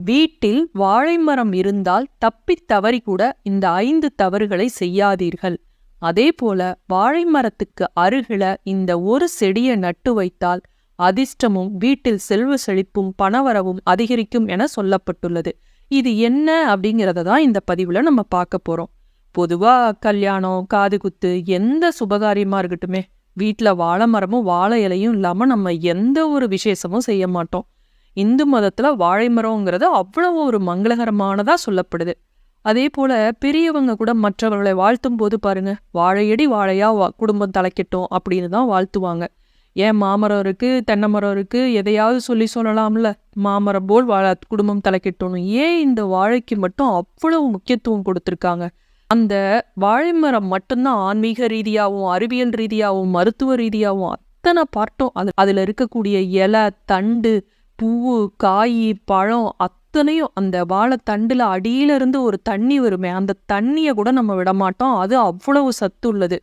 வீட்டில் வாழை மரம் இருந்தால் தப்பித் தவறி கூட இந்த ஐந்து தவறுகளை செய்யாதீர்கள். அதே போல வாழை மரத்துக்கு அருகில இந்த ஒரு செடியை நட்டு வைத்தால் அதிர்ஷ்டமும் வீட்டில் செல்வ செழிப்பும் பணவரவும் அதிகரிக்கும் என சொல்லப்பட்டுள்ளது. இது என்ன அப்படிங்கிறத தான் இந்த பதிவுல நம்ம பார்க்க போறோம். பொதுவா கல்யாணம் காதுகுத்து எந்த சுபகாரியமா இருக்கட்டுமே வீட்ல வாழை மரமும் வாழை இலையும் இல்லாம நம்ம எந்த ஒரு விசேஷமும் செய்ய மாட்டோம். இந்து மதத்தில் வாழை மரம்ங்கிறது அவ்வளவு ஒரு மங்களகரமானதாக சொல்லப்படுது. அதே போல் பெரியவங்க கூட மற்றவர்களை வாழ்த்தும் போது பாருங்க வாழையடி வாழையா வா- குடும்பம் தலைக்கட்டும் அப்படின்னு தான் வாழ்த்துவாங்க. ஏன் மாமரம் இருக்குது தென்னை மரம் இருக்குது எதையாவது சொல்லி சொல்லலாம்ல? மாமரம் போல் வாழ குடும்பம் தலைக்கட்டணும் ஏன் இந்த வாழைக்கு மட்டும் அவ்வளவு முக்கியத்துவம் கொடுத்துருக்காங்க? அந்த வாழை மரம் மட்டும்தான் ஆன்மீக ரீதியாகவும் அறிவியல் ரீதியாகவும் மருத்துவ ரீதியாகவும் அத்தனை பார்ட்டும் அது அதில் இருக்கக்கூடிய இலை தண்டு பூவு காய் பழம் அத்தனையும் அந்த வாழைத்தண்டுல அடியில இருந்து ஒரு தண்ணி வருமே அந்த தண்ணியை கூட நம்ம விட மாட்டோம் அது அவ்வளவு சத்து உள்ளது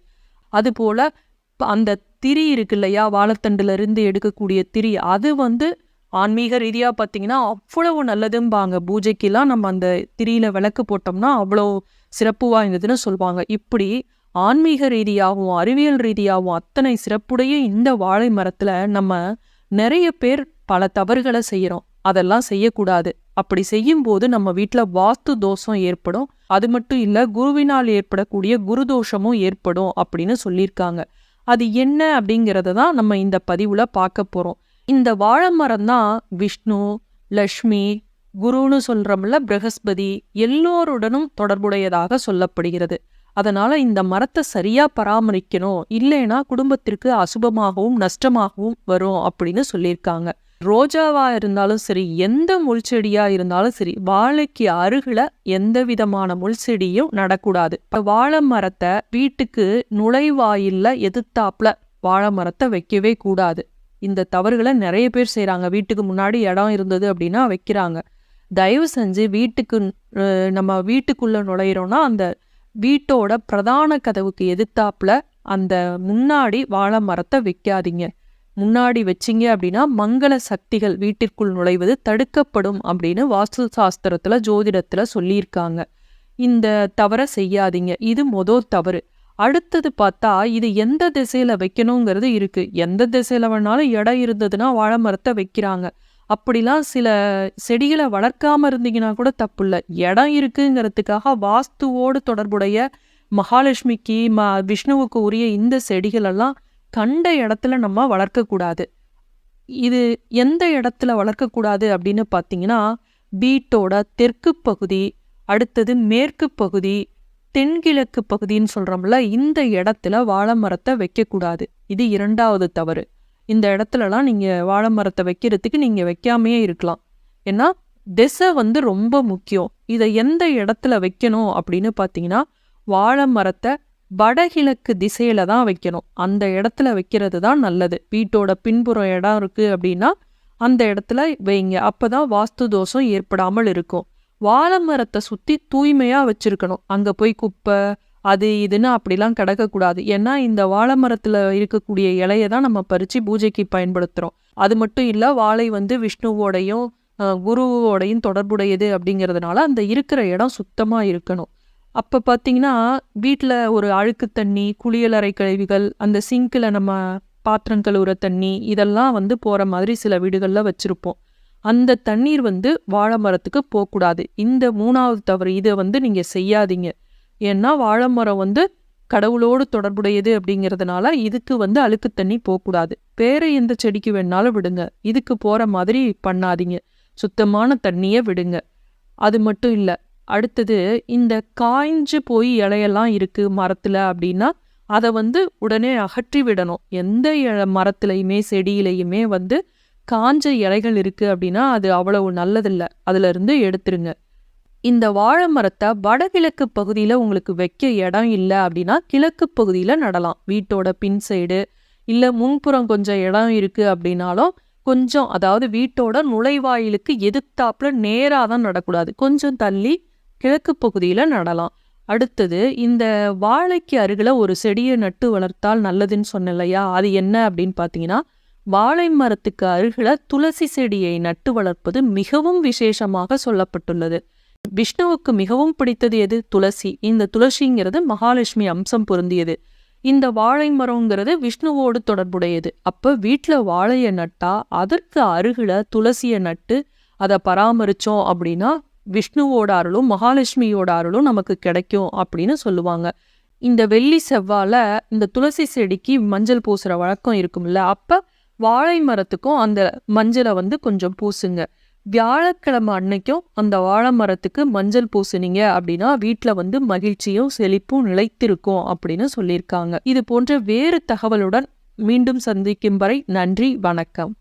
அதுபோல் அந்த திரி இருக்கு இல்லையா வாழைத்தண்டுல இருந்து எடுக்கக்கூடிய திரி அது வந்து ஆன்மீக ரீதியா பார்த்தீங்கன்னா அவ்வளவு நல்லதும்பாங்க. பூஜைக்கெல்லாம் நம்ம அந்த திரியில விளக்கு போட்டோம்னா அவ்வளோ சிறப்பு வாய்ந்ததுன்னு சொல்லுவாங்க இப்படி ஆன்மீக ரீதியாகவும் அறிவியல் ரீதியாகவும் அத்தனை சிறப்புடைய இந்த வாழை மரத்துல நம்ம நிறைய பேர் பல தவறுகளை செய்கிறோம் அதெல்லாம் செய்யக்கூடாது. அப்படி செய்யும்போது நம்ம வீட்டில் வாஸ்து தோஷம் ஏற்படும். அது மட்டும் இல்லை குருவினால் ஏற்படக்கூடிய குரு தோஷமும் ஏற்படும் அப்படின்னு சொல்லியிருக்காங்க. அது என்ன அப்படிங்கிறத தான் நம்ம இந்த பதிவில் பார்க்க போகிறோம் இந்த வாழை மரம் தான் விஷ்ணு லக்ஷ்மி குருன்னு சொல்கிறோம்ல பிரகஸ்பதி எல்லோருடனும் தொடர்புடையதாக சொல்லப்படுகிறது. அதனால் இந்த மரத்தை சரியாக பராமரிக்கணும். இல்லைன்னா குடும்பத்திற்கு அசுபமாகவும் நஷ்டமாகவும் வரும் அப்படின்னு சொல்லியிருக்காங்க. ரோஜாவாக இருந்தாலும் சரி எந்த முள் செடியாக இருந்தாலும் சரி வாழைக்கு அருகில் எந்த விதமான முள் செடியும் நடக்கூடாது. இப்போ வாழை மரத்தை வீட்டுக்கு நுழைவாயில்ல எதிர்த்தாப்புல வாழை மரத்தை வைக்கவே கூடாது. இந்த தவறுகளை நிறைய பேர் செய்கிறாங்க வீட்டுக்கு முன்னாடி இடம் இருந்தது அப்படின்னா வைக்கிறாங்க. தயவு செஞ்சு வீட்டுக்கு நம்ம வீட்டுக்குள்ளே நுழையிறோன்னா அந்த வீட்டோட பிரதான கதவுக்கு எதிர்த்தாப்புல அந்த முன்னாடி வாழை மரத்தை வைக்காதீங்க. முன்னாடி வச்சீங்க அப்படின்னா மங்கள சக்திகள் வீட்டிற்குள் நுழைவது தடுக்கப்படும் அப்படின்னு வாஸ்து சாஸ்திரத்தில் ஜோதிடத்தில் சொல்லியிருக்காங்க. இந்த தவறை செய்யாதீங்க. இது மொதல் தவறு. அடுத்தது பார்த்தா இது எந்த திசையில வைக்கணுங்கிறது இருக்குது எந்த திசையில வேணாலும் இடம் இருந்ததுன்னா வாழை மரத்தை வைக்கிறாங்க. அப்படிலாம் சில செடிகளை வளர்க்காம இருந்தீங்கன்னா கூட தப்பு இல்லை இடம் இருக்குங்கிறதுக்காக வாஸ்துவோடு தொடர்புடைய மகாலட்சுமிக்கு ம விஷ்ணுவுக்கு உரிய இந்த செடிகளெல்லாம் கண்ட இடத்துல நம்ம வளர்க்கக்கூடாது. இது எந்த இடத்துல வளர்க்கக்கூடாது அப்படின்னு பார்த்தீங்கன்னா வீட்டோட தெற்கு பகுதி அடுத்தது மேற்கு பகுதி தென்கிழக்கு பகுதின்னு சொல்றோம்ல இந்த இடத்துல வாழை மரத்தை வைக்கக்கூடாது. இது இரண்டாவது தவறு. இந்த இடத்துலலாம் நீங்க வாழை மரத்தை வைக்கிறதுக்கு நீங்க வைக்காமையே இருக்கலாம். ஏன்னா திசை வந்து ரொம்ப முக்கியம். இதை எந்த இடத்துல வைக்கணும் அப்படின்னு பார்த்தீங்கன்னா வாழை மரத்தை வடகிழக்கு திசையில தான் வைக்கணும். அந்த இடத்துல வைக்கிறது தான் நல்லது. வீட்டோட பின்புறம் இடம் இருக்குது அப்படின்னா அந்த இடத்துல வைங்க. அப்போ தான் வாஸ்து தோஷம் ஏற்படாமல் இருக்கும். வாழை மரத்தை சுற்றி தூய்மையாக வச்சுருக்கணும். அங்கே போய் குப்பை அது இதுன்னு அப்படிலாம் கிடக்கக்கூடாது. ஏன்னா இந்த வாழை மரத்தில் இருக்கக்கூடிய இலையை தான் நம்ம பறித்து பூஜைக்கு பயன்படுத்துகிறோம் அது மட்டும் இல்லை வாழை வந்து விஷ்ணுவோடையும் குருவோடையும் தொடர்புடையது அப்படிங்கிறதுனால அந்த இருக்கிற இடம் சுத்தமாக இருக்கணும். அப்போ பார்த்தீங்கன்னா வீட்டில் ஒரு அழுக்கு தண்ணி குளியலறை கழிவுகள் அந்த சிங்கில் நம்ம பாத்திரம் கழுவுற தண்ணி இதெல்லாம் வந்து போகிற மாதிரி சில வீடுகள்ல வச்சுருப்போம். அந்த தண்ணீர் வந்து வாழை மரத்துக்கு போகக்கூடாது இந்த மூணாவது தவறு இதை வந்து நீங்கள் செய்யாதீங்க. ஏன்னா வாழை மரம் வந்து கடவுளோடு தொடர்புடையது அப்படிங்கிறதுனால இதுக்கு வந்து அழுக்கு தண்ணி போகக்கூடாது வேறு எந்த செடிக்கு வேணாலும் விடுங்க. இதுக்கு போகிற மாதிரி பண்ணாதீங்க. சுத்தமான தண்ணியை விடுங்க. அது மட்டும் இல்லை அடுத்தது இந்த காய்ஞ்சு போய் இலையெல்லாம் இருக்கு மரத்துல அப்படின்னா அதை வந்து உடனே அகற்றி விடணும். எந்த மரத்துலையுமே செடியிலையுமே வந்து காஞ்ச இலைகள் இருக்கு அப்படின்னா அது அவ்வளவு நல்லதில்ல. அதுல இருந்து எடுத்துருங்க. இந்த வாழை மரத்தை வடகிழக்கு பகுதியில உங்களுக்கு வைக்க இடம் இல்லை அப்படின்னா கிழக்கு பகுதியில நடலாம். வீட்டோட பின் சைடு இல்ல முன்புறம் கொஞ்சம் இடம் இருக்கு அப்படின்னாலும் கொஞ்சம் அதாவது வீட்டோட நுழைவாயிலுக்கு எதிர்த்தாப்புல நேரா தான் நடக்கூடாது. கொஞ்சம் தள்ளி கிழக்கு பகுதியில நடலாம். அடுத்தது இந்த வாழைக்கு அருகில் ஒரு செடியை நட்டு வளர்த்தால் நல்லதுன்னு சொன்னேன் இல்லையா? அது என்ன அப்படின்னு பார்த்தீங்கன்னா வாழை மரத்துக்கு அருகில் துளசி செடியை நட்டு வளர்ப்பது மிகவும் விசேஷமாக சொல்லப்பட்டுள்ளது. விஷ்ணுவுக்கு மிகவும் பிடித்தது எது? துளசி. இந்த துளசிங்கிறது மகாலட்சுமி அம்சம் பொருந்தியது. இந்த வாழை மரங்கிறது விஷ்ணுவோடு தொடர்புடையது. அப்ப வீட்ல வாழையை நட்டா அதற்கு அருகில் துளசிய நட்டு அதை பராமரிச்சோம் அப்படின்னா விஷ்ணுவோட அருளும் மகாலட்சுமியோட அருளும் நமக்கு கிடைக்கும் அப்படின்னு சொல்லுவாங்க. இந்த வெள்ளி செவ்வால இந்த துளசி செடிக்கு மஞ்சள் பூசுற வழக்கம் இருக்கும்ல. அப்ப வாழை மரத்துக்கும் அந்த மஞ்சளை வந்து கொஞ்சம் பூசுங்க. வியாழக்கிழமை அன்னைக்கும் அந்த வாழை மரத்துக்கு மஞ்சள் பூசுனீங்க அப்படின்னா வீட்டில் வந்து மகிழ்ச்சியும் செழிப்பும் நிலைத்திருக்கும் அப்படின்னு சொல்லியிருக்காங்க. இது போன்ற வேறு தகவலுடன் மீண்டும் சந்திக்கும் வரை நன்றி வணக்கம்.